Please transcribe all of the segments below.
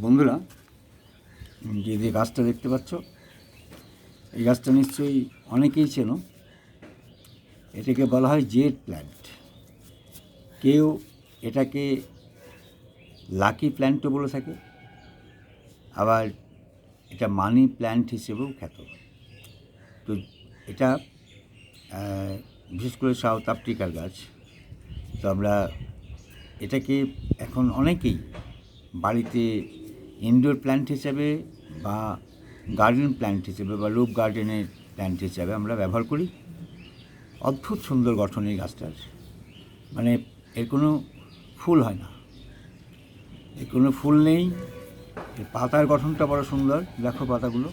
বন্ধুরা যে যে গাছটা দেখতে পাচ্ছ, এই গাছটা নিশ্চয়ই অনেকেই চেনো। এটাকে বলা হয় জেড প্ল্যান্ট। কেউ এটাকে লাকি প্ল্যান্টও বলে থাকে, আবার এটা মানি প্ল্যান্ট হিসেবেও খ্যাত। তো এটা বিশেষ করে সাউথ আফ্রিকার গাছ। তো আমরা এটাকে এখন অনেকেই বাড়িতে ইনডোর প্ল্যান্ট হিসাবে বা গার্ডেন প্ল্যান্ট হিসেবে বা লুপ গার্ডেনের প্ল্যান্ট হিসাবে আমরা ব্যবহার করি। অদ্ভুত সুন্দর গঠন এই গাছটার। মানে এর কোনো ফুল হয় না। এর কোনো ফুল নেই। এর পাতার গঠনটা বড় সুন্দর। দেখো পাতাগুলো।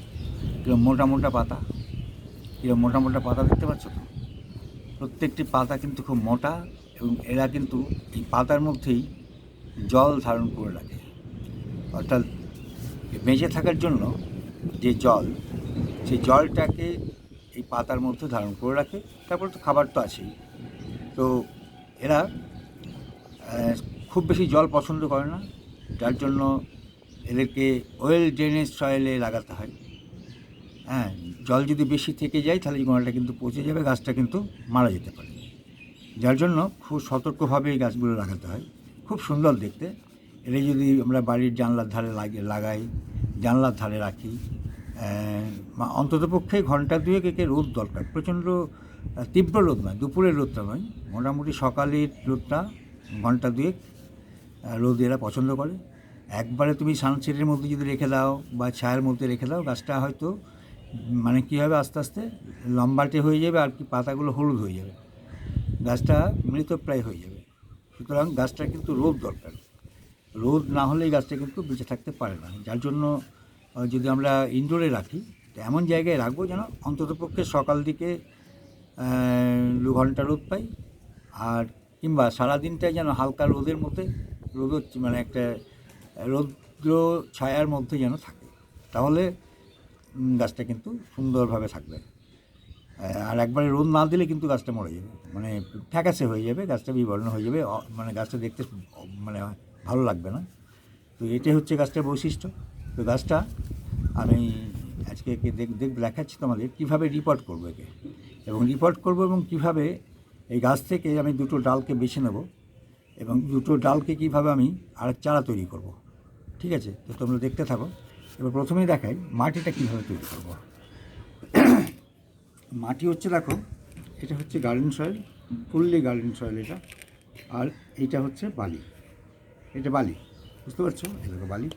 কিরম মোটা মোটা পাতা। কিরম মোটা মোটা পাতা দেখতে পাচ্ছ তো? প্রত্যেকটি পাতা কিন্তু খুব মোটা এবং এরা কিন্তু এই পাতার মধ্যেই জল ধারণ করে রাখে। অর্থাৎ বেঁচে থাকার জন্য যে জল, সেই জলটাকে এই পাতার মধ্যে ধারণ করে রাখে। তারপর তো খাবার তো আছেই। তো এরা খুব বেশি জল পছন্দ করে না। যার জন্য এদেরকে ওয়েল ড্রেনেজ সয়েলে লাগাতে হয়। হ্যাঁ জল যদি বেশি থেকে যায়, তাহলে এই গোড়াটা কিন্তু পচে যাবে, গাছটা কিন্তু মারা যেতে পারে। যার জন্য খুব সতর্কভাবে এই গাছগুলো লাগাতে হয়। খুব সুন্দর দেখতে। এটা যদি আমরা বাড়ির জানলার ধারে লাগিয়ে লাগাই, জানলার ধারে রাখি অন্তত পক্ষে ঘণ্টা দুয়েক একে রোদ দরকার, প্রচণ্ড তীব্র রোদ নয়, দুপুরের রোদটা নয়, মোটামুটি সকালের রোদটা ঘণ্টা দুয়েক রোদ এরা পছন্দ করে। একবারে তুমি সানসেটের মধ্যে যদি রেখে দাও বা ছায়ার মধ্যে রেখে দাও, গাছটা হয়তো মানে কী হবে আস্তে আস্তে, লম্বাটে হয়ে যাবে আর কি পাতাগুলো হলুদ হয়ে যাবে। গাছটা মৃতপ্রায় হয়ে যাবে। সুতরাং গাছটা কিন্তু রোদ দরকার। রোদ না হলে এই গাছটা কিন্তু বেঁচে থাকতে পারে না। যার জন্য যদি আমরা ইনডোরে রাখি, তো এমন জায়গায় রাখব যেন অন্ততপক্ষে সকাল দিকে দু ঘণ্টা রোদ পাই, আর কিংবা সারাদিনটাই যেন হালকা রোদের মধ্যে, রোদ মানে একটা রৌদ্র ছায়ার মধ্যে যেন থাকে। তাহলে গাছটা কিন্তু সুন্দরভাবে থাকবে। আর একবারে রোদ না দিলে কিন্তু গাছটা মরে যাবে। মানে ফ্যাকাসে হয়ে যাবে, গাছটা বিবর্ণ হয়ে যাবে। মানে গাছটা দেখতে মানে ভালো লাগবে না। তো এটাই হচ্ছে গাছটার বৈশিষ্ট্য। তো গাছটা আমি আজকে একে দেখ দেখ, দেখাচ্ছি তোমাদের কীভাবে রিপোর্ট করব একে। এবং রিপোর্ট করব এবং কীভাবে এই গাছ থেকে আমি দুটো ডালকে বেছে নেব এবং দুটো ডালকে কীভাবে আমি আর চারা তৈরি করব। ঠিক আছে? তো তোমরা দেখতে থাকো। এবার প্রথমেই দেখাই মাটিটা কীভাবে তৈরি করব। মাটি হচ্ছে দেখো, এটা হচ্ছে garden soil fully garden soil এটা। আর এটা হচ্ছে বালি। এটা বালি, বুঝতে পারছ? দেখো বালি।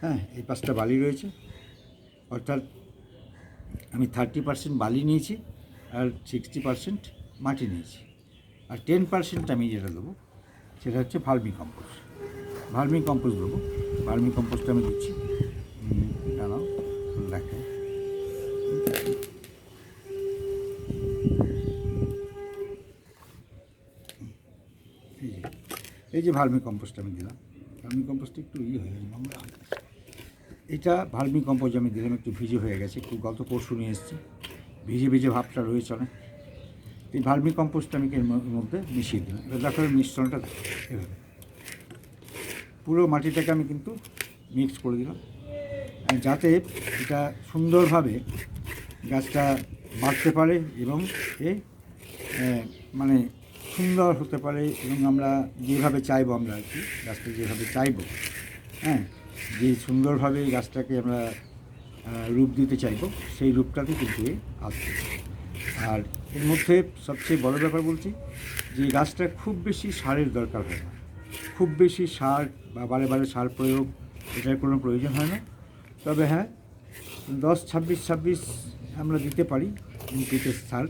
হ্যাঁ এই পাঁচটা বালি রয়েছে। অর্থাৎ আমি থার্টি পার্সেন্ট বালি নিয়েছি আর সিক্সটি পার্সেন্ট মাটি নিয়েছি। আর টেন পার্সেন্ট আমি যেটা দেবো, সেটা হচ্ছে ভার্মি কম্পোস্ট। ভার্মি কম্পোস্ট দেবো। ভার্মি কম্পোস্টটা আমি দিচ্ছি। এই যে ভার্মি কম্পোস্ট আমি দিলাম ভার্মি কম্পোস্ট একটু ইয়ে হয়ে গেছে এটা ভার্মি কম্পোস্ট আমি দিলাম একটু ভিজে হয়ে গেছে, একটু গত পরশু নিয়ে এসেছি। ভিজে ভিজে ভাবটা রয়েছে অনেক। এই ভার্মি কম্পোস্ট আমি এর মধ্যে মিশিয়ে দিলাম। এবার দেখো মিশ্রণটা এভাবে। পুরো মাটিটাকে আমি কিন্তু মিক্স করে দিলাম। যাতে এটা সুন্দরভাবে গাছটা বাড়তে পারে এবং এ মানে সুন্দর হতে পারে এবং আমরা যেভাবে চাইব আমরা আর কি, গাছটা যেভাবে চাইব হ্যাঁ? যে সুন্দরভাবে গাছটাকে আমরা রূপ দিতে চাইব, সেই রূপটাতে কিন্তু আসবে। আর এর মধ্যে সবচেয়ে বড় ব্যাপার বলছি যে গাছটা খুব বেশি সারের দরকার হয় না। খুব বেশি সার বা বারে বারে সার প্রয়োগ, এটার কোনো প্রয়োজন হয় না। তবে হ্যাঁ দশ, ছাব্বিশ ছাব্বিশ আমরা দিতে পারি এনপিকে সার।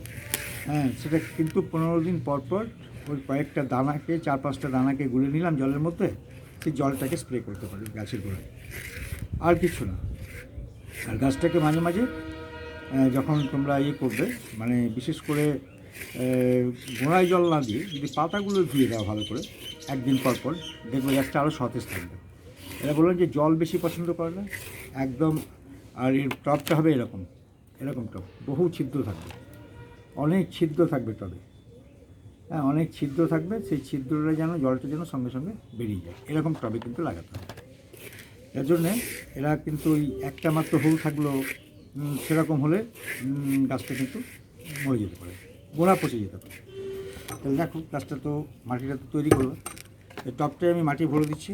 হ্যাঁ সেটা কিন্তু পনেরো দিন পর পর ওই কয়েকটা দানাকে, চার পাঁচটা দানাকে গুলে নিলাম জলের মধ্যে। সেই জলটাকে স্প্রে করতে পারি গাছের গোড়ায়। আর কিছু না। আর গাছটাকে মাঝে মাঝে যখন তোমরা ইয়ে করবে মানে বিশেষ করে গোড়ায় জল না দিয়ে যদি পাতাগুলো ধুয়ে দাও ভালো করে, একদিন পর পর দেখবে গাছটা আরও সতেজ থাকবে। এরা বললেন যে জল বেশি পছন্দ করে না। একদম, আর এর টবটা হবে এরকম এরকম টপ। বহু ছিদ্র থাকবে। অনেক ছিদ্র থাকবে টবে হ্যাঁ অনেক ছিদ্র থাকবে, সেই ছিদ্রটা যেন, জলটা যেন সঙ্গে সঙ্গে বেরিয়ে যায়। এরকম টবে কিন্তু লাগাতে হবে। এর জন্যে এরা কিন্তু ওই একটা মাত্র হোল থাকলেও সেরকম হলে গাছটা কিন্তু মরে যেতে পারে, গোড়া পচে যেতে পারে। তাহলে দেখো, গাছটা তো মাটিটা তো তৈরি করল এই টপটায় আমি মাটি ভরে দিচ্ছি।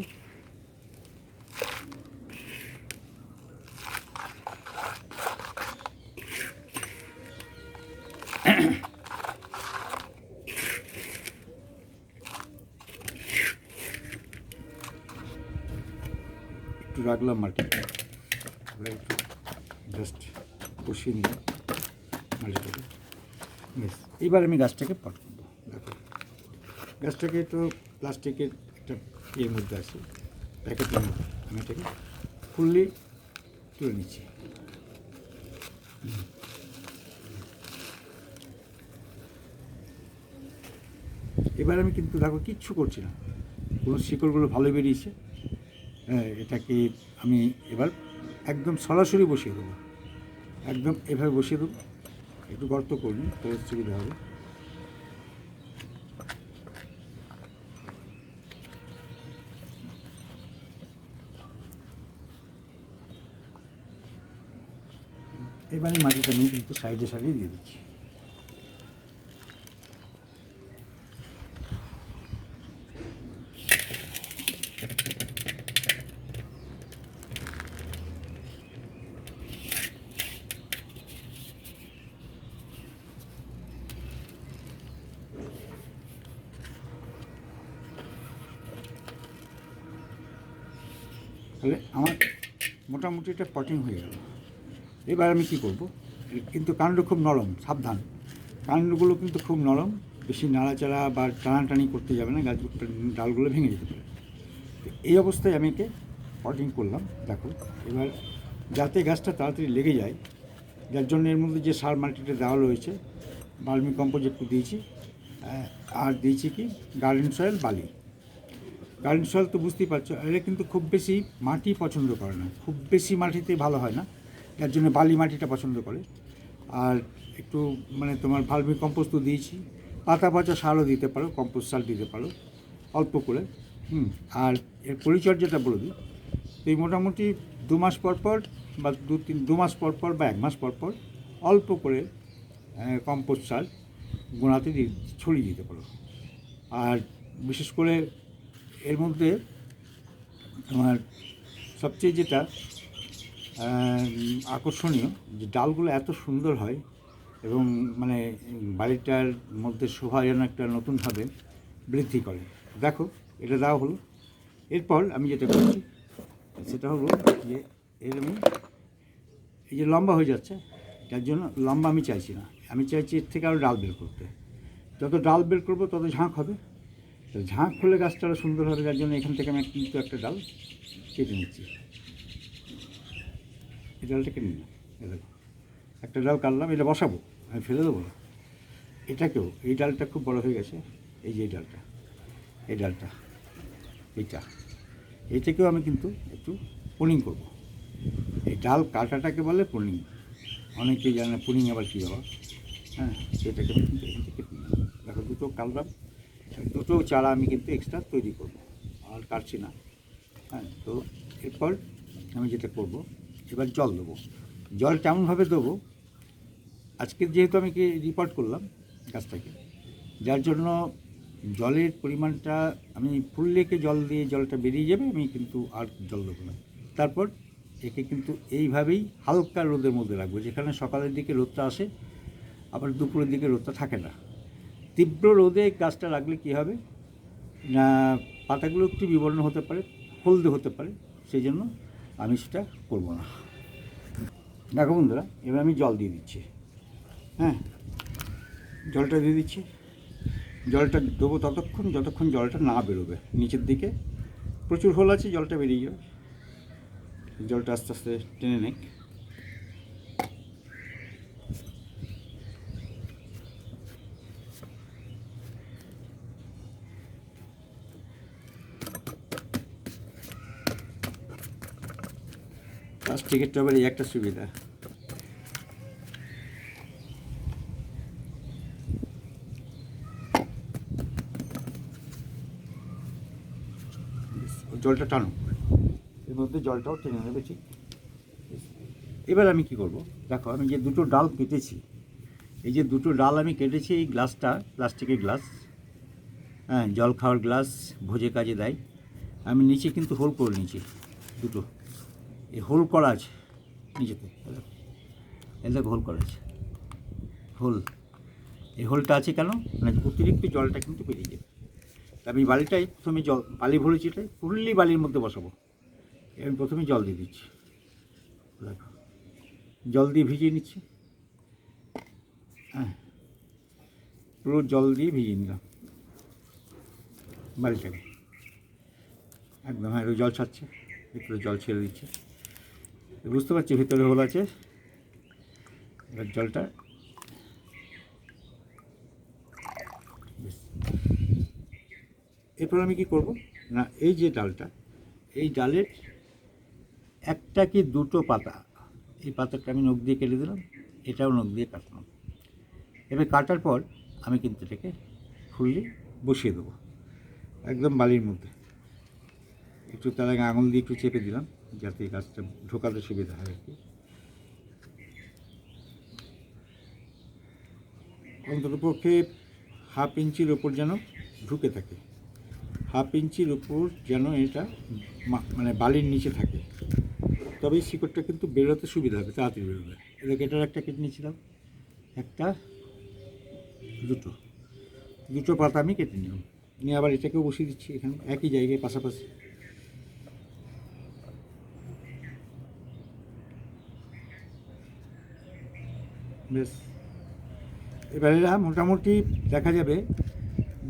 একটু রাখলাম মাটি এবার একটু জাস্ট কষিয়ে নিলাম মাটিটাকে। বেশ এইবার আমি গাছটাকে পট করব। দেখো, গাছটাকে তো প্লাস্টিকের একটা ইয়ের মধ্যে আছে, প্যাকেটের মধ্যে। আমি এটাকে ফুললি তুলে নিচ্ছি। এবার আমি কিন্তু দেখো, কিচ্ছু করছি না। কোনো শিকড়গুলো ভালো বেরিয়েছে। এটাকে আমি এবার একদম সরাসরি বসিয়ে দেবো। একদম এভাবে বসিয়ে দেবো। একটু গর্ত করুন তাহলে সুবিধা হবে। এবারে মাটিটা নিয়ে কিন্তু সাইডে সাইডে দিয়ে দিচ্ছি। তাহলে আমার মোটামুটি এটা পটিং হয়ে গেল। এবার আমি কি করব? কিন্তু কাণ্ড খুব নরম, সাবধান। কাণ্ডগুলো কিন্তু খুব নরম, বেশি নাড়াচাড়া বা টানাটানি করতে যাবে না, গাছ ডালগুলো ভেঙে যেতে পারে। এই অবস্থায় আমি একে পটিং করলাম, দেখো। এবার যাতে গাছটা তাড়াতাড়ি লেগে যায়, যার জন্য এর মধ্যে যে সার মার্কেটে দেওয়া রয়েছে, বার্মি কম্পোজ একটু দিয়েছি আর দিয়েছি কি, গার্ডেন সয়েল বালি। গার্ডেন সয়েল তো বুঝতেই পারছ, এরা কিন্তু খুব বেশি মাটি পছন্দ করে না। খুব বেশি মাটিতে ভালো হয় না, যার জন্য বালি মাটিটা পছন্দ করে। আর একটু মানে তোমার ভালমি কম্পোস্ট তো দিয়েছি, পাতা পচা সারও দিতে পারো, কম্পোস্ট সার দিতে পারো, অল্প করে, হুম। আর এর পরিচর্যাটা বলে দিই, তো এই মোটামুটি দু মাস পর পর বা দু তিন, দু মাস পর পর বা এক মাস পর পর অল্প করে কম্পোস্ট সার গোড়াতে ছড়িয়ে দিতে পারো। আর বিশেষ করে এর মধ্যে তোমার সবচেয়ে যেটা আকর্ষণীয় যে ডালগুলো এত সুন্দর হয় এবং মানে বাড়িটার মধ্যে শোভা যেন একটা নতুনভাবে বৃদ্ধি করে। দেখো, এটা দেওয়া হলো। এরপর আমি যেটা করছি, সেটা হলো যে এর আমি, এই যে লম্বা হয়ে যাচ্ছে যার জন্য লম্বা আমি চাইছি না। আমি চাইছি এর থেকে আরও ডাল বের করতে। যত ডাল বের করব, তত ঝাঁক হবে। তো ঝাঁক খুলে গাছটা আরও সুন্দর হবে, যার জন্য এখান থেকে আমি কিন্তু একটা ডাল কেটে নিচ্ছি। এই ডালটা কেটে নিলাম একটা ডাল কাটলাম, এটা বসাবো, আমি ফেলে দেবো না। এটাকেও, এই ডালটা খুব বড় হয়ে গেছে, এই যে ডালটা, এই ডালটা, এইটা। এইটাকেও আমি কিন্তু একটু পুনিং করব। এই ডাল কাটাটাকে বলে পুনিং অনেকেই জানে পুনিং আবার কী বাবা হ্যাঁ সেটাকে আমি কিন্তু এখান থেকে। দেখো, দুটো কাটলাম দুটো চারা আমি কিন্তু এক্সট্রা তৈরি করব, আর কাটছি না। হ্যাঁ তো এরপর আমি যেটা করব, এবার জল দেবো। জল কেমনভাবে দেবো? আজকে যেহেতু আমি কি রিপোর্ট করলাম গাছটাকে, যার জন্য জলের পরিমাণটা আমি ফুল রেখে জল দিয়ে জলটা বেরিয়ে যাবে, আমি কিন্তু আর জল দেবো না। তারপর একে কিন্তু এইভাবেই হালকা রোদের মধ্যে রাখব, যেখানে সকালের দিকে রোদটা আসে, আবার দুপুরের দিকে রোদটা থাকে না। তীব্র রোদে গাছটা রাখলে কী হবে? না, পাতাগুলো একটু বিবর্ণ হতে পারে, হলদে হতে পারে সেই জন্য আমি সেটা করব না। দেখো বন্ধুরা, এবার আমি জল দিয়ে দিচ্ছি। হ্যাঁ জলটা দিয়ে দিচ্ছি। জলটা দেবো ততক্ষণ, যতক্ষণ জলটা না বেরোবে। নিচের দিকে প্রচুর হোল আছে, জলটা বেরিয়ে যাবে। জলটা আস্তে আস্তে টেনে নেক। টবের এই একটা সুবিধা। জলটা টানো। এর মধ্যে জলটাও টেনে নেবে ঠিক? এবার আমি কি করব? দেখো আমি যে দুটো ডাল কেটেছি এই যে দুটো ডাল আমি কেটেছি এই গ্লাসটা প্লাস্টিকের গ্লাস হ্যাঁ জল খাওয়ার গ্লাস ভোজে কাজে দেয় আমি নিচে কিন্তু হোল করে নিয়েছি দুটো। এই হোল করা আছে নিচেতে এদের হোল করা আছে। হোল। এই হোলটা আছে কেন? মানে অতিরিক্ত জলটা কিন্তু বেরিয়ে যাবে। আমি বালিটাই প্রথমে জল, বালি ভরেছি এটাই, ফুললি বালির মধ্যে বসাবো। আমি প্রথমে জল দিয়ে দিচ্ছি। দেখো। জল দিয়ে ভিজিয়ে নিচ্ছি। হ্যাঁ। পুরো জল দিয়ে ভিজিয়ে নিলাম বালিটাকে। একদম হ্যাঁ জল ছাড়ছে। একটু জল ছেড়ে দিচ্ছে। বুঝতে পারছি, ভিতরে হোল আছে। এবার জলটা। এরপর আমি কি করব? না, এই যে ডালটা, এই ডালের একটা কি দুটো পাতা, এই পাতাটা আমি নখ দিয়ে কেটে দিলাম, এটাও নখ দিয়ে কাটলাম। এবার কাটার পর আমি কিন্তু এটাকে ফুললি বসিয়ে দেবো, একদম বালির মধ্যে। একটু তার আগে আঙুল দিয়ে একটু চেপে দিলাম। যাতে গাছটা ঢোকাতে সুবিধা হয় আর কি। অন্ততপক্ষে হাফ ইঞ্চির ওপর যেন ঢুকে থাকে। হাফ ইঞ্চির ওপর যেন এটা মানে বালির নিচে থাকে। তবেই শিকড়টা কিন্তু বেরোতে সুবিধা হবে, তাড়াতাড়ি বেরোবে। এটাকে এটার একটা কেটে নিয়েছিলাম। একটা, দুটো। দুটো পাতা আমি কেটে নিলাম। নিয়ে আবার এটাকেও বসিয়ে দিচ্ছি এখানে, একই জায়গায় পাশাপাশি। বেশ। এবার এরা মোটামুটি দেখা যাবে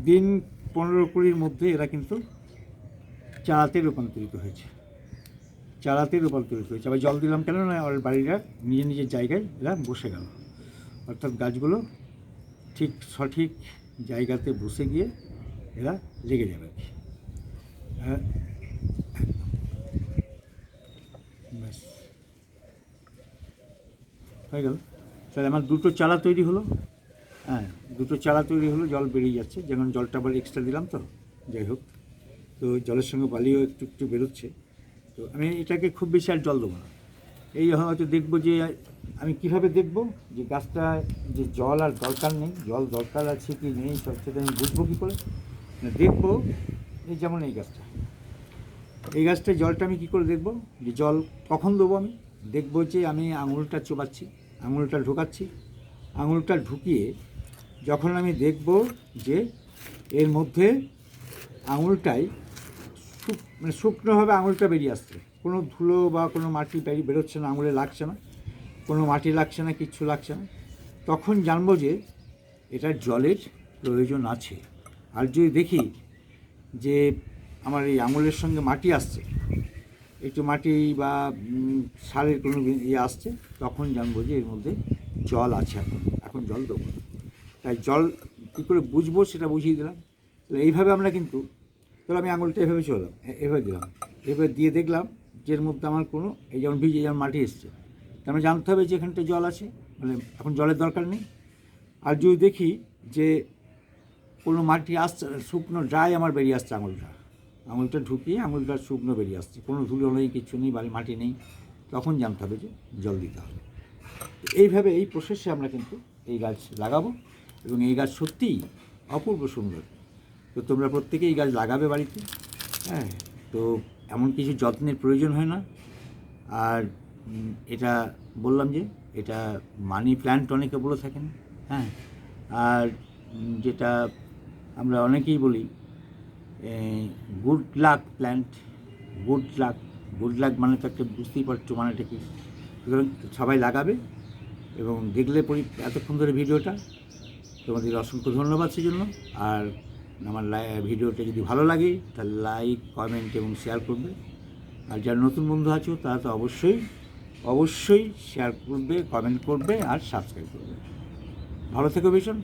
দিন পনেরো কুড়ির মধ্যে এরা কিন্তু চারাতে রূপান্তরিত হয়েছে। চারাতে রূপান্তরিত হয়েছে। আবার জল দিলাম কেন না ওর বাড়িরা নিজের নিজের জায়গায় এরা বসে গেল। অর্থাৎ গাছগুলো ঠিক সঠিক জায়গাতে বসে গিয়ে এরা লেগে যাবে। হ্যাঁ, হয়ে গেল। তাহলে আমার দুটো চারা তৈরি হলো। হ্যাঁ দুটো চারা তৈরি হলো, জল বেরিয়ে যাচ্ছে। যেমন জলটা আবার এক্সট্রা দিলাম তো, যাই হোক। তো জলের সঙ্গে বালিও একটু একটু বেরোচ্ছে। তো আমি এটাকে খুব বেশি আর জল দেবো না। এই হয়তো দেখব যে, আমি কীভাবে দেখব যে গাছটা যে জল আর দরকার নেই, জল দরকার আছে কি নেই সব সেটা আমি বুঝব কী করে? দেখব এই যেমন এই গাছটা। এই গাছটায় জলটা আমি কী করে দেখব? যে জল কখন দেবো আমি? দেখব যে আমি আঙুলটা চোবাচ্ছি। আঙুলটা ঢুকাচ্ছি। আঙুলটা ঢুকিয়ে যখন আমি দেখব যে এর মধ্যে আঙুলটাই মানে শুকনোভাবে আঙুলটা বেরিয়ে আসছে, কোনো ধুলো বা কোনো মাটি বেরোচ্ছে না, আঙুলে লাগছে না, কোনো মাটি লাগছে না, কিচ্ছু লাগছে না, তখন জানব যে এটা জলের প্রয়োজন আছে। আর যদি দেখি যে আমার এই আঙুলের সঙ্গে মাটি আসছে একটু মাটি বা সারের কোনো ইয়ে আসছে, তখন জানব যে এর মধ্যে জল আছে এখন। এখন জল দেবো তাই জল কী করে বুঝব সেটা বুঝিয়ে দিলাম। তাহলে এইভাবে আমরা কিন্তু, তাহলে আমি আঙুলটা এভাবে চললাম এভাবে দিলাম। এভাবে দিয়ে দেখলাম যে এর মধ্যে আমার কোনো, এই যেমন ভিজে যেমন মাটি এসছে। তার মানে জানতে হবে যে এখানটা জল আছে মানে এখন জলের দরকার নেই। আর যদি দেখি যে কোনো মাটি আসছে, শুকনো ড্রাই আমার বেরিয়ে আসছে আঙুলটা আঙুলটা ঢুকিয়ে আঙুলটা শুকনো বেরিয়ে আসছে। কোনো ধুলো নেই, কিছু নেই, বাড়ি মাটি নেই। তখন জানতে হবে যে জল দিতে হবে। এইভাবে এই প্রসেসে আমরা কিন্তু এই গাছ লাগাবো এবং এই গাছ সত্যিই অপূর্ব সুন্দর। তো তোমরা প্রত্যেকে এই গাছ লাগাবে বাড়িতে হ্যাঁ? তো এমন কিছু যত্নের প্রয়োজন হয় না। আর এটা বললাম যে, এটা মানি প্ল্যান্ট অনেকে বলে থাকেন হ্যাঁ? আর যেটা আমরা অনেকেই বলি good luck plant good luck good luck মানে তো একটা বুঝতেই পারছ মানেটা কি সুতরাং সবাই লাগাবে এবং দেখলে পরি, এতক্ষণ ধরে ভিডিওটা, তোমাদের অসংখ্য ধন্যবাদ সেজন্য। আর আমার ভিডিওটা যদি ভালো লাগে, তাহলে লাইক কমেন্ট এবং শেয়ার করবে। আর যারা নতুন বন্ধু আছো, তারা তো অবশ্যই অবশ্যই শেয়ার করবে কমেন্ট করবে আর সাবস্ক্রাইব করবে। ভালো থেকো ভীষণ।